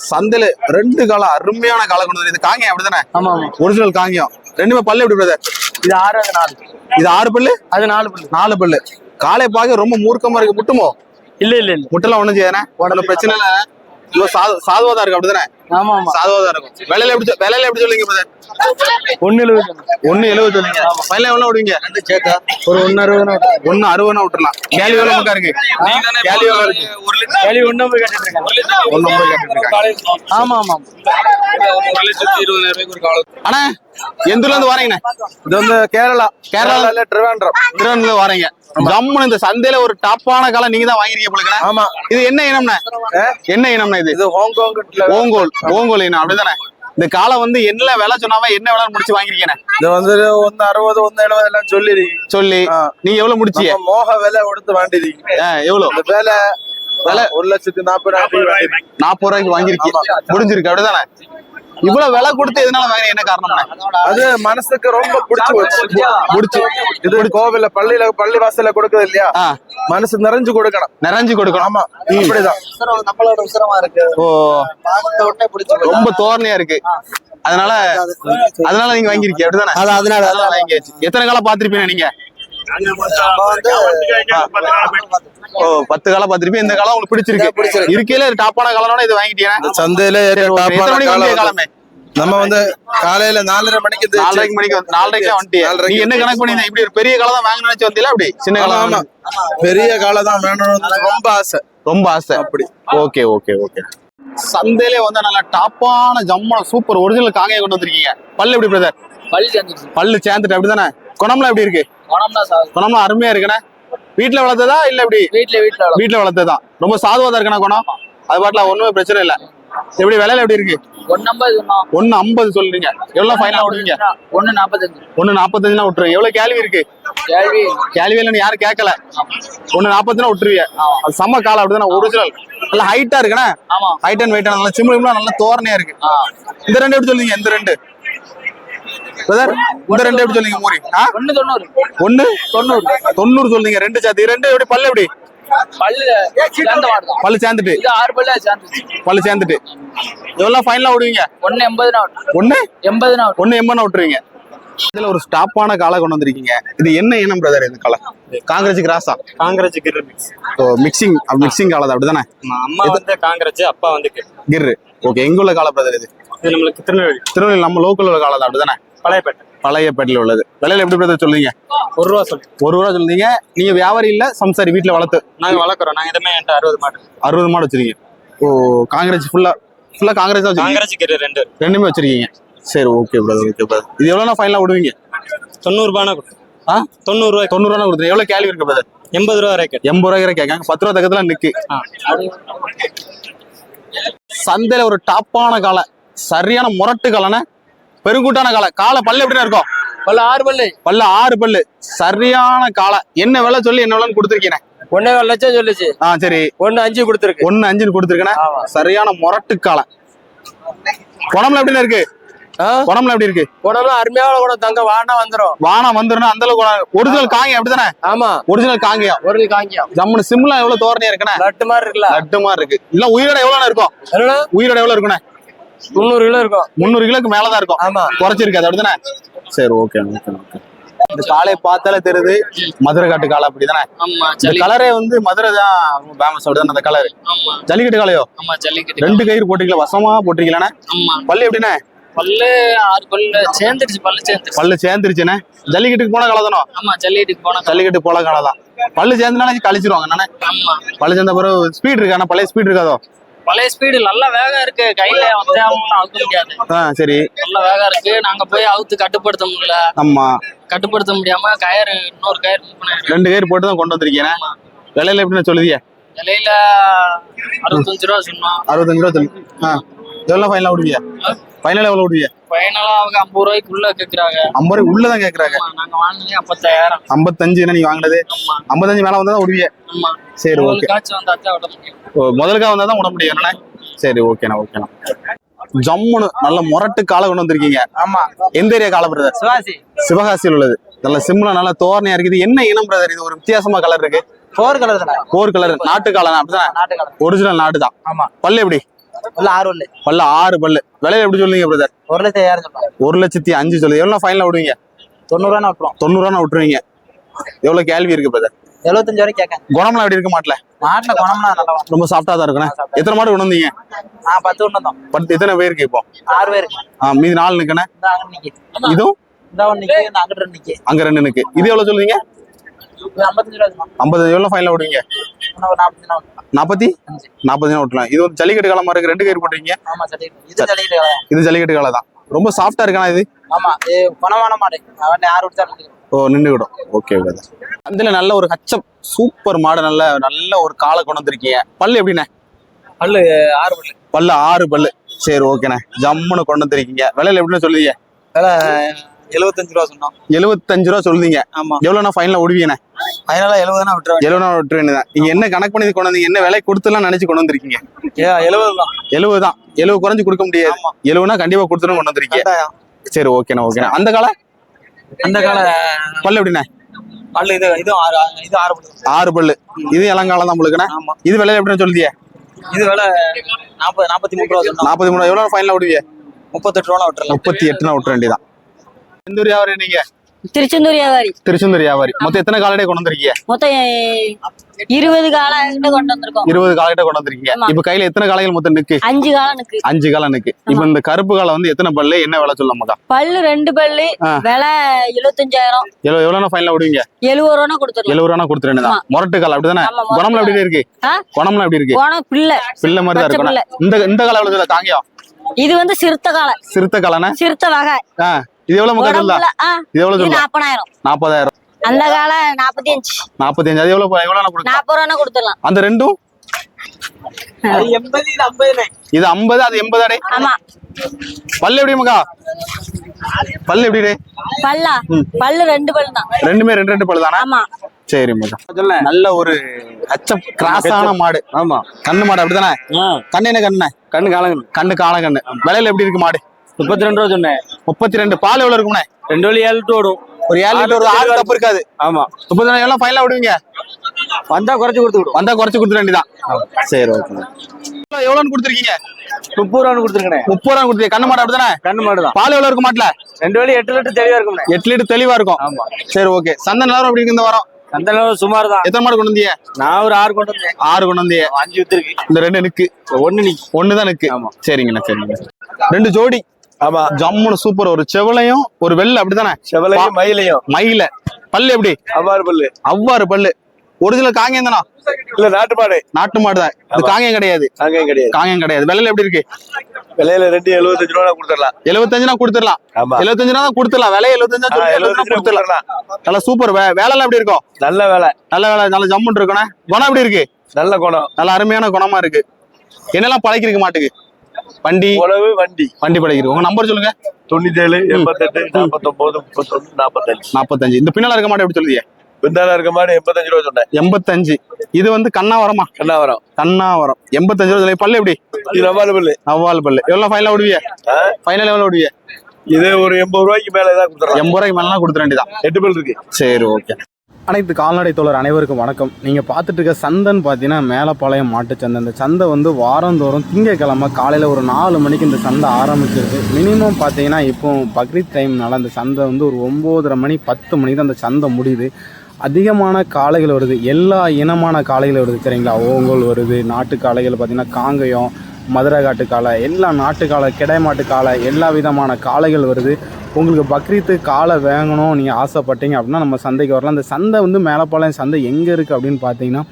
சந்தையில ரெண்டு காலம் அருமையான காலம் கொண்டு வந்து இது காங்கியம் அப்படிதானே? ஆமா ஆமா. ஒரிஜினல் காங்கியம். ரெண்டுமே பல்லு எப்படி பிரதர் இது ஆறு அது நாலு. இது ஆறு பல்லு? அது நாலு புள்ளி நாலு பல்லு. காலை பார்க்க ரொம்ப மூர்க்கமா இருக்கு. முட்டுமோ? இல்ல இல்ல இல்ல. முட்டெல்லாம் ஒண்ணும் செய்யானே உடனே பிரச்சனை இல்ல. சாது சாதுவா தான் இருக்கு அப்படிதானே? ஆமா ஆமா. சாதுவா இருக்கும். விலையில எப்படி விலையில எப்படி சொல்லுங்க பிரதர் ஒண்ணு எழுபது ஒண்ணு எழுபது சொல்லுங்க ஃபைனல் எவ்வளவு விடுவீங்க? ரெண்டு சேர்த்தா. ஒரு ஒன்னு அறுபது ஒண்ணு அறுபதுனா விட்டுறலாம். கேள்வி எவ்வளவு மக்கா இருக்கு? கேள்வி எவ்வளவு இருக்கு? கேள்வி ஒண்ணு போய் கட்டிட்டு இருக்காங்க ஒண்ணு ஐம்பது கேட்டுட்டு இருக்காங்க. ஆமா ஆமா அண்ணா எந்த ஊர்ல இருந்து வரீங்கண்ணே? இது வந்து கேரளா. கேரளால திருவேண்டரம் திருவண்ணாமலை வரீங்க. ஜம்முன்னு இந்த சந்தையில ஒரு டாப்பான காலம் நீங்க தான் வாங்கிருக்கீங்க ஆமா. இது என்ன இனம்ண்ணே? என்ன இனம்ண்ணே இது? இது ஹாங்காங் ஓங்கோல் ஓங்கோல் இனம் அப்படிதானே? இந்த காலம் வந்து என்ன விலை சொன்னாவ என்ன விலை முடிச்சு வாங்கிருக்கேன் இது வந்து ஒன்னு அறுபது ஒன்னு எழுபது எல்லாம் சொல்லி சொல்லி. நீங்க எவ்வளவு முடிச்சிய? நம்ம மோக விலை கொடுத்து வாண்டிருக்கீங்க எவ்வளவு? இந்த விலை விலை? ஒரு லட்சத்தி நாற்பதாயிரம் நாற்பது ரூபாய்க்கு வாங்கிருக்கீங்க முடிஞ்சிருக்கு அப்படிதானே? இவ்வளவு விலை கொடுத்து எதனால வாங்குறீங்க என்ன காரணம்ண்ணே அது மனசுக்கு ரொம்ப பிடிச்சு போச்சு. முடிச்சு இது கோவில்ல பள்ளியில பள்ளி வாசல்ல கொடுக்குது இல்லையா? மனசு நிறைஞ்சு கொடுக்கணும். நிறைஞ்சு கொடுக்கணும். ஆமா அப்படிதான். நம்மளோட உசரமா இருக்கு. ஓ. பிடிச்சி ரொம்ப தோரணையா இருக்கு. அதனால அதனால நீங்க வாங்கிருக்கீங்க அப்படிதானே? அது அதனால அதனால வாங்கியாச்சு. எத்தனை காலம் பாத்திருப்பீங்க நீங்க? ஓ பத்து காலம் பாத்திருப்பீங்க இந்த காலம் உங்களுக்கு பிடிச்சிருக்கு. இருக்கையில டாப்பான காலம்னா இது வாங்கிட்டீங்க சந்தையில காலமே நம்ம வந்து காலையில நாலரை மணிக்கு நாலரைக்கு மணிக்கு நாலரைக்கு வந்துட்டியா. நாலரைக்கு நீங்க என்ன கணக்கு பண்ணி இப்படி ஒரு பெரிய காலம் தான் வாங்க நினைச்சு வந்தீங்களா அப்படி? சின்ன காலம் பெரிய காலை தான் வேணும்னு ரொம்ப ஆசை. ரொம்ப ஆசை. அப்படி. Okay okay okay. சந்தையிலே வந்து நல்லா டாப்பான ஜம்மான சூப்பர் ஒரிஜினல் காங்கையை கொண்டு வந்திருக்கீங்க. பல்லு எப்படி பிரதர் பள்ளி சேர்ந்துச்சு பல்லு சேர்ந்துட்டு அப்படிதானே? குணம்லாம் எப்படி இருக்கு? குணம்லாம் அருமையா இருக்குண்ணே. வீட்டுல வளர்த்ததா இல்ல எப்படி? வீட்டுல வீட்டுல. வீட்டுல வளர்த்ததா? ரொம்ப சாதுவா தான் இருக்குண்ணா குணம். அது பாட்டுல ஒண்ணுமே பிரச்சனை இல்ல. எப்படி விலையில எப்படி இருக்கு? ஒண்ணு ஐம்பது சொல்றீங்க. எவ்வளவு ஃபைனலா விடுவீங்க? ஒண்ணு நாற்பத்தஞ்சு ஒண்ணு நாற்பத்தஞ்சுனா விட்டுருங்க. எவ்வளவு கேள்வி இருக்கு? கேள்வி. கேள்வி இல்லைன்னு யாரும் கேட்கல. ஒண்ணு நாற்பதுனா விட்டுருவீங்க. அது செம்ம காலம் அப்படிதானே ஒரிஜினல் நல்லா ஹைட்டா இருக்குண்ணே. ஆமா. ஹைட் அண்ட் வெயிட் நல்லா சிம்பிள் நல்லா தோரணையா இருக்கு. இந்த ரெண்டு எப்படி சொல்லுங்க இந்த ரெண்டு. பிரதர் இந்த ரெண்டு எப்படி சொல்லுங்க மூரி ஒண்ணு தொண்ணூறு. தொண்ணூறு. தொண்ணூறு சொல்லுங்க ரெண்டு சாத்தி இது ரெண்டு எப்படி? பல்லு எப்படி? பல்லு சேர்ந்துட்டு. ஆறு பல்லு சேர்ந்துட்டு. எவ்வளவு ஃபைனலா விடுவீங்க? ஒண்ணு எண்பதுனா ஒண்ணு? எண்பதுனா ஒண்ணு எண்பதுனா விட்டுருவீங்க. இதுல ஒரு ஸ்டாப்பான காலை கொண்டு வந்திருக்கீங்க. இது என்ன இனம் பிரதர் இந்த காலை காங்கிரஸ் கிராஸா காங்கிரஸ் கிர் மிக்ஸ் ஓ மிக்சிங் மிக்சிங் காலை அப்படிதானே? அம்மா வந்து காங்கிரஸ் அப்பா வந்து கிர் கிர்ரு. ஓகே எங்க உள்ள காலை பிரதர் இது? இது நம்மளுக்கு திருநெல்வேலி. திருநெல்வேலி நம்ம லோக்கல் உள்ள காலை தான் அப்படிதானே? பழையப்பேட்டை பழைய பேட்டில் உள்ளது. விலையில எப்படி பிரதர் சொல்லுவீங்க? ஒரு ரூபா சொல்லு. ஒரு ரூபா சொல்லுங்க நீங்க வியாபாரி இல்ல சம்சாரி வீட்டுல வளர்த்து. நாங்க வளர்க்குறோம். நாங்க இதுமே என்கிட்ட அறுபது மாடு அறுபது மாடு வச்சிருக்கீங்க. ஓ காங்கிரஸ் ஃபுல்லா ஃபுல்லா காங்கிரஸ் தான் காங்கிரஸ் கிர் ரெண்டு. ரெண்டுமே வச்சிருக்கீங்க. சரி ஓகே பிரதர் ஓகே பிரதர் இது எவ்வளோனா ஃபைனலாக விடுவீங்க? தொண்ணூறு ரூபானா கொடு. ஆ? தொண்ணூறு ரூபாய் தொண்ணூறு ரூபா கொடுத்துருங்க. எவ்வளோ கேள்வி இருக்கு பிரதர் எண்பது ரூபா வரைக்கும் எண்பது ரூபாய்க்கு கேட்காங்க. பத்து ரூபா தக்கத்துல நிக்கு. சந்தையில ஒரு டாப்பான காலை சரியான முரட்டு காலைன்னு பெருங்கூட்டான காலை காலை பல்லு எப்படின்னா இருக்கும்? பல்லு ஆறு பல்லு. பல்லு ஆறு பல்லு. சரியான காலை என்ன விலை சொல்லி என்ன விலைன்னு கொடுத்துருக்கீங்க? ஒன்னே லட்சம் சொல்லுச்சு. ஆ சரி. ஒண்ணு அஞ்சு கொடுத்துருக்கு. ஒன்னு அஞ்சுன்னு கொடுத்துருக்கேனே. சரியான முரட்டு காலை குணம்ல எப்படின்னு இருக்கு? குணம்ல எப்படி இருக்கு? உடம்பு அருமையான கூட தங்க வானா வந்துரும். வானம் வந்துருன்னா அந்த அளவுக்கு ஒரிஜினல் காங்க அப்படிதானே? ஆமா. ஒரிஜினல் காங்கயம். ஒரு காங்கியம். ஜம்முன்னு சிம்லா எவ்வளவு தோரணையா இருக்குண்ணே? லட்டு மாதிரி இருக்குல்ல. லட்டு மாதிரி இருக்கு. இல்ல உயிரோட எவ்வளவு இருக்கும்? உயிரோட எவ்வளவு இருக்குண்ணே? முந்நூறு கிலோ இருக்கும். முந்நூறு கிலோக்கு மேலதான் இருக்கும். ஆமா. குறைச்சிருக்காது அப்படிதானே? சரி ஓகே ஓகே ஓகே இந்த காலை பார்த்தாலே தெரியுது. மதுரை காட்டு காலை அப்படிதானே? இந்த கலரே வந்து மதுரை தான் ரொம்ப ஃபேமஸ் அப்படிதானே அந்த கலர் ஜல்லிக்கட்டு காலையோ ரெண்டு கயிறு போட்டிருக்கல வசமா போட்டிருக்கலானே ஆமா. பல்லு எப்படிண்ணே? பல்லு ஆறு பல்லு சேர்ந்துருச்சு பல்லு சேர்ந்துருச்சு. பல்லு சேர்ந்துருச்சுண்ணே. ஜல்லிக்கட்டுக்கு போன காலை தானோ? ஆமா ஜல்லிக்கட்டுக்கு போன ஜல்லிக்கட்டு போல காலை தான். பல்லு சேர்ந்துனாலும் கழிச்சிருவாங்க ஆமா. பல்லு சேர்ந்த பிறகு ஸ்பீட் இருக்கா பழைய ஸ்பீட் இருக்காதோ? பழைய ஸ்பீடு நல்ல வேகம் இருக்கு. கையில வந்தாம அவுக்க முடியாது சரி. நல்ல வேகம் இருக்கு. நாங்க போய் அவுத்து கட்டுப்படுத்த முடியல. ஆமா. கட்டுப்படுத்த முடியாம கயிறு இன்னொரு பண்ணாரு ரெண்டு கயிறு போட்டு தான் கொண்டு வந்திருக்கீங்க. விலையில எப்படின்னு சொல்லுதிய? இலையில அறுபத்தஞ்சு ரூபா சொன்னோம் அறுபத்தஞ்சு ரூபா சொல்லு. ஆ. எவ்வளோ ஃபைனலாக விடுவியா? ஃபைனலாக எவ்வளோ விடுவியா? ஃபைனலா அவங்க ஐம்பது ரூபாய்க்குள்ள கேக்குறாங்க. ஐம்பது ரூபாய் உள்ள தான் கேட்குறாங்க ஆமா, நாங்க வாங்கினே ஐம்பத்தாயிரம். ஐம்பத்தஞ்சு என்ன நீ வாங்கினது? ஐம்பத்தஞ்சு மேலே வந்தால் தான் விடுவிய சரி ஓகே. காய்ச்சி வந்தா தான் விட முடியும். முதலுக்கா சரி ஓகேண்ணா ஓகேண்ணா. ஜம்முன்னு நல்ல முரட்டு காலை கொண்டு வந்திருக்கீங்க. ஆமா. எந்த ஏரியா காலை பிரதர் சிவாசி சிவகாசியில் உள்ளது. நல்ல சிம்லா நல்ல தோரணையா இருக்குது. என்ன இனம் பிரதர் இது ஒரு வித்தியாசமா கலர் இருக்கு. போர் கலர் தானே? போர் கலர் நாட்டு காலம் அப்படிதான் ஒரிஜினல் நாட்டு தான் ஆமா. பல்லு எப்படி? உள்ள ஆறு உள்ள பல்லு ஆறு பல்லு. விலையில எப்படி சொல்லுவீங்க பிரதர் ஒரு லட்சம் ஐயாயிரம் சொல்லுவாங்க ஒரு லட்சத்தி அஞ்சு சொல்லுது எவ்வளோ ஃபைனல் விடுவீங்க? தொண்ணூறுவா விட்டுருவோம். தொண்ணூறுவா விட்டுருவீங்க. எவ்வளவு கேள்வி இருக்கு பிரதர் எழுபத்தஞ்சு வரைக்கும் கேட்கேன். குணம்லாம் எப்படி இருக்க மாட்டல? மாட்டுல குணம்னா நல்லா. ரொம்ப சாஃப்டா தான் இருக்குண்ணே. எத்தனை மாடு கொண்டு வந்தீங்க? நான் பத்து தான் பத்து எத்தனை பேருக்கு இப்போ? ஆறு பேருக்கு ஆ, மீதி நாலு நிக்கி. இதுவும்? ஒன்று அங்க ரெண்டு நிக்கு. இது எவ்வளவு சொல்லுவீங்க? ஐம்பத்தஞ்சு ரூபா ஃபைனல் விடுவீங்க? நாற்பத்தி? நாற்பத்தி நாற்பது விட்டலாம் இது ஒரு ஜல்லிக்கட்டு காலமா இருக்கு. ரெண்டு கயிறு சரி இது ஜல்லிக்கட்டு காலம். தான் ரொம்ப சாஃப்டா இருக்கானா இது? ஆமா குணமான மாடு. அவன் யார் விட்டு ஓ நின்றுவிடும் ஓகே பிரதர் அதுல நல்ல ஒரு சூப்பர் மாடு நல்ல நல்ல ஒரு காலை கொண்டு வந்திருக்கீங்க. பல்லு எப்படிண்ணே? பல்லு ஆறு பல்லு. பல்லு ஆறு பல்லு. சரி ஓகேண்ணே ஜம்முன்னு கொண்டு வந்திருக்கீங்க. விலையில எப்படின்னு சொல்லுவீங்க எழுபத்தஞ்சு ரூபா சொன்னோம். எழுபத்தஞ்சு ரூபா சொல்லுவீங்க ஆமா. எவ்வளோண்ணா ஃபைனல் விடுவீங்கண்ணே அதனால எழுபதுனா விட்டுருவாங்க எழுபது ரூபா விட்டு வேண்டியதான் நீங்க என்ன கணக்கு பண்ணி கொண்டு வந்தீங்க என்ன விலை கொடுத்துலாம் நினைச்சு கொண்டு வந்திருக்கீங்க? எழுபது தான் எழுபது தான் எழுபது குறைஞ்சு கொடுக்க முடியாது. எழுபதுனா கண்டிப்பா கொடுத்துட்டு கொண்டு வந்திருக்கீங்க. சரி ஓகேண்ணா ஓகேண்ணா அந்த காலை? அந்த கால பல்லு எப்படிண்ணே? பல்லு இது இது ஆறு இது ஆறு பல்லு. ஆறு பல்லு. இது இளங்காலம் தான் உங்களுக்குண்ணே இது விலை எப்படின்னு சொல்லியே இது விலை நாற்பது நாற்பத்தி மூணு ரூபா நாற்பத்தி மூணு எவ்வளோ ஃபைனல் விடுவீங்க முப்பத்தெட்டு ரூபா விட்டுறலாம். முப்பத்தி எட்டுனா விட்டுற வேண்டியதான் எந்த ஊர் வியாபாரி நீங்க? திருச்செந்தூர் வியாபாரி. திருச்செந்தூர் வியாபாரி. மொத்தம் எத்தனை காலடே கொண்டு வந்திருக்கீங்க? மொத்தம் இருபது காலம் கொண்டு வந்திருக்கோம். இருபது காலடே கொண்டு வந்திருக்கீங்க. இப்ப கையில எத்தனை காலைகள் மொத்தம் நிக்கு அஞ்சு காலம் நிக்கு அஞ்சு காலம் நிக்கு இப்ப இந்த கருப்பு காலம் வந்து எத்தனை பல்லு? என்ன விலை சொல்ல மக்கா பல்லு ரெண்டு பல்லு. விலை எழுபத்தஞ்சாயிரம் எவ்வளவு எவ்வளவு ஃபைனல் விடுவீங்க எழுபது ரூபா கொடுத்துருவோம் எழுபது ரூபா கொடுத்துரு வேண்டியதான் ஆமா. முரட்டு காலம் அப்படிதானே? குணம்லாம் எப்படி இருக்கு? ஆ? குணம்லாம் எப்படி இருக்கு? போன பிள்ளை. பிள்ளை மாதிரி தான் இருக்கணும். இந்த இந்த காலம் எவ்வளவு காங்கியம் இது வந்து சிறுத்த காலம் சிறுத்தை காலனா சிறுத்த வகை. இது எவ்வளவு மக்கா சொல்லலாம் உடம்புல ஆ, இது எவ்வளவு நாற்பதாயிரம் நாற்பதாயிரம் அந்த காலம் நாற்பத்தி அஞ்சு நாற்பத்தி அஞ்சு அது எவ்வளவு எவ்வளவு நாற்பது ரூபா கொடுத்துடலாம். அந்த ரெண்டும் இது ஐம்பது அது எண்பது அடே ஆமா. பல்லு எப்படி மக்கா? பல்லு எப்படி பல்லா? பல்லு ரெண்டு பல்லு தான் ரெண்டுமே ரெண்டு ரெண்டு பல்லு தானே ஆமா. சரி மக்கா. நல்ல ஒரு அச்ச கிராஸான மாடு. ஆமா. கண்ணு மாடு அப்படிதானே? கண்ணு என்ன கண்ணு? கண்ணு காலங்க கண்ணு காள கண்ணு விலையில எப்படி இருக்கு மாடு? முப்பத்தி ரெண்டு ரூபா சொன்னேன். முப்பத்தி ரெண்டு பால் எவ்வளவு இருக்கும்ண்ணே ரெண்டு வழி ஏழு லிட்டர் ஓடும். ஒரு ஏழு லிட்டர் ஒரு ஆறு கப் இருக்காது. ஆமா. முப்பத்தி ரெண்டு எவ்வளவு ஃபைனலா விடுவீங்க? வந்தா குறைச்சு கொடுத்து வந்தா குறைச்சு கொடுத்துட வேண்டியதான் சரி ஓகே எவ்வளவுன்னு கொடுத்துருக்கீங்க? முப்பது ரூபா கொடுத்துருக்கேன். முப்பது ரூபா கொடுத்தீங்க கண்ணு மாடு அப்படிதானே? கண்ணு மாடு தான் பால் எவ்வளவு இருக்க மாட்டல? ரெண்டு வழி எட்டு லிட்டர் தெளிவா இருக்கும் எட்டு லிட்டர் தெளிவா இருக்கும். ஆமா. சரி ஓகே சந்தை நிலவரம் இருக்கு இந்த வாரம்? அந்த அளவு சுமார் தான் எத்தனை மாடு கொண்டு வந்தீங்க? நான் ஒரு ஆறு கொண்டு வந்தேன். ஆறு கொண்டு வந்தீங்க. அஞ்சு வித்துருக்கு. இந்த ரெண்டு நிக்கு. ஒண்ணு நிக்கு. ஒண்ணுதான் நிக்கு. ஆமா. சரிங்கண்ணா சரிங்க ரெண்டு ஜோடி. ஆமா. ஜம்முன்னு சூப்பர் ஒரு செவலையும் ஒரு வெள்ளை அப்படிதானே செவலையும் மயிலையும். மயில. பல்லு எப்படி? அவ்வாறு பல்லு. அவ்வாறு பல்லு. ஒரிஜினல் காங்கேயம் தானா? இல்ல நாட்டு மாடு நாட்டு மாடு தான். இது காங்கேயம் கிடையாது. அங்கேயும் கிடையாது. காங்கேயம் கிடையாது. விலையில எப்படி இருக்கு? விலையில ரெண்டு எழுபத்தஞ்சு ரூபா கொடுத்துடலாம். எழுபத்தஞ்சுனா கொடுத்துடலாம். ஆமா. எழுபத்தஞ்சுனா தான் கொடுத்துடலாம். விலை எழுபத்தஞ்சா எழுபத்தஞ்சு கொடுத்துடலாம். நல்லா சூப்பர் வேலைலாம் எப்படி இருக்கும்? நல்ல வேலை. நல்ல வேலை நல்ல ஜம்முன்னு இருக்கணும். குணம் எப்படி இருக்கு? நல்ல குணம். நல்ல அருமையான குணமா இருக்கு. என்னெல்லாம் பழக்கிருக்கு மாட்டுக்கு? வண்டி? உழவு வண்டி. வண்டி பழகிருக்கு உங்க நம்பர் சொல்லுங்க. தொண்ணூத்தி ஏழு எண்பத்தெட்டு நாற்பத்தொன்பது முப்பத்தொன்னு நாற்பத்தஞ்சு நாற்பத்தஞ்சு இந்த பின்னால இருக்க மாட்டு எப்படி சொல்லுதிய? பிந்தால இருக்க மாதிரி எண்பத்தஞ்சு ரூபா சொன்னேன். எண்பத்தஞ்சு. இது வந்து கண்ணாவரமா? கண்ணாவரம். கண்ணாவரம். எண்பத்தஞ்சு ரூபா சொல்லி பல்லு எப்படி? இது ரவாலு பல்லு. அவ்வால் பல்லு. எவ்வளவு ஃபைனலா விடுவிய ஃபைனல் எவ்வளவு விடுவிய இது ஒரு எண்பது ரூபாய்க்கு மேல கொடுத்துடலாம் எண்பது ரூபாய்க்கு மேலாம் கொடுத்துட வேண்டியதான் எட்டு பல் இருக்கு. சரி ஓகே அனைத்து கால்நடை தோழர் அனைவருக்கும் வணக்கம். நீங்கள் பார்த்துட்டு இருக்க சந்தைன்னு பார்த்தீங்கன்னா மேலப்பாளையம் மாட்டுச்சந்தை இந்த சந்தை வந்து வாரந்தோறும் திங்கக்கிழமை காலையில் ஒரு நாலு மணிக்கு இந்த சந்தை ஆரம்பிச்சிருக்கு. மினிமம் பார்த்தீங்கன்னா இப்போ பக்ரீத் டைம்னால அந்த சந்தை வந்து ஒரு ஒம்போதரை மணி பத்து மணிக்கு தான் அந்த சந்தை முடியுது. அதிகமான காளைகள் வருது. எல்லா இனமான காளைகள் வருது சரிங்களா? ஓங்கோல் வருது நாட்டு காளைகள் பார்த்தீங்கன்னா காங்கயம் மதுரை காட்டு காளை எல்லா நாட்டு காளை கிடைமாட்டு காளை எல்லா விதமான காளைகள் வருது. உங்களுக்கு பக்ரீத்து காலை வாங்கணும் நீங்கள் ஆசைப்பட்டீங்க அப்படின்னா நம்ம சந்தைக்கு வரலாம். அந்த சந்தை வந்து மேலப்பாளையம் சந்தை எங்கே இருக்குது அப்படின்னு பார்த்தீங்கன்னா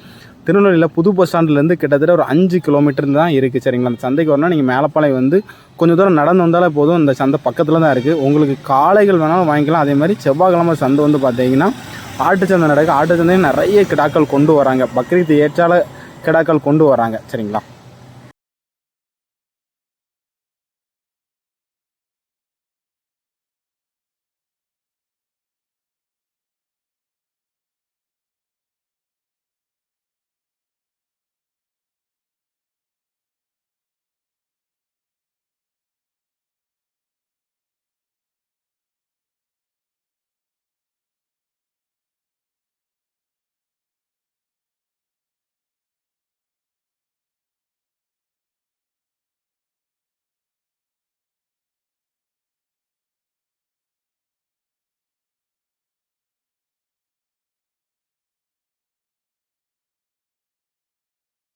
திருநெல்வேலியில் புது பஸ் ஸ்டாண்ட்லேருந்து கிட்டத்தட்ட ஒரு அஞ்சு கிலோமீட்டர் தான் இருக்குது சரிங்களா. அந்த சந்தைக்கு வரணும் நீங்கள் மேலப்பாளையம் வந்து கொஞ்சம் தூரம் நடந்து வந்தாலே போதும். அந்த சந்தை பக்கத்தில் தான் இருக்குது உங்களுக்கு காளைகள் வேணாலும் வாங்கிக்கலாம். அதே மாதிரி செவ்வாய்க்கிழமை சந்தை வந்து பார்த்தீங்கன்னா ஆட்டுச்சந்தை நடக்கும் ஆட்டுச்சந்தையும் நிறைய கிடாக்கள் கொண்டு வராங்க. பக்ரீத் ஏற்றால கிடாக்கள் கொண்டு வராங்க சரிங்களா.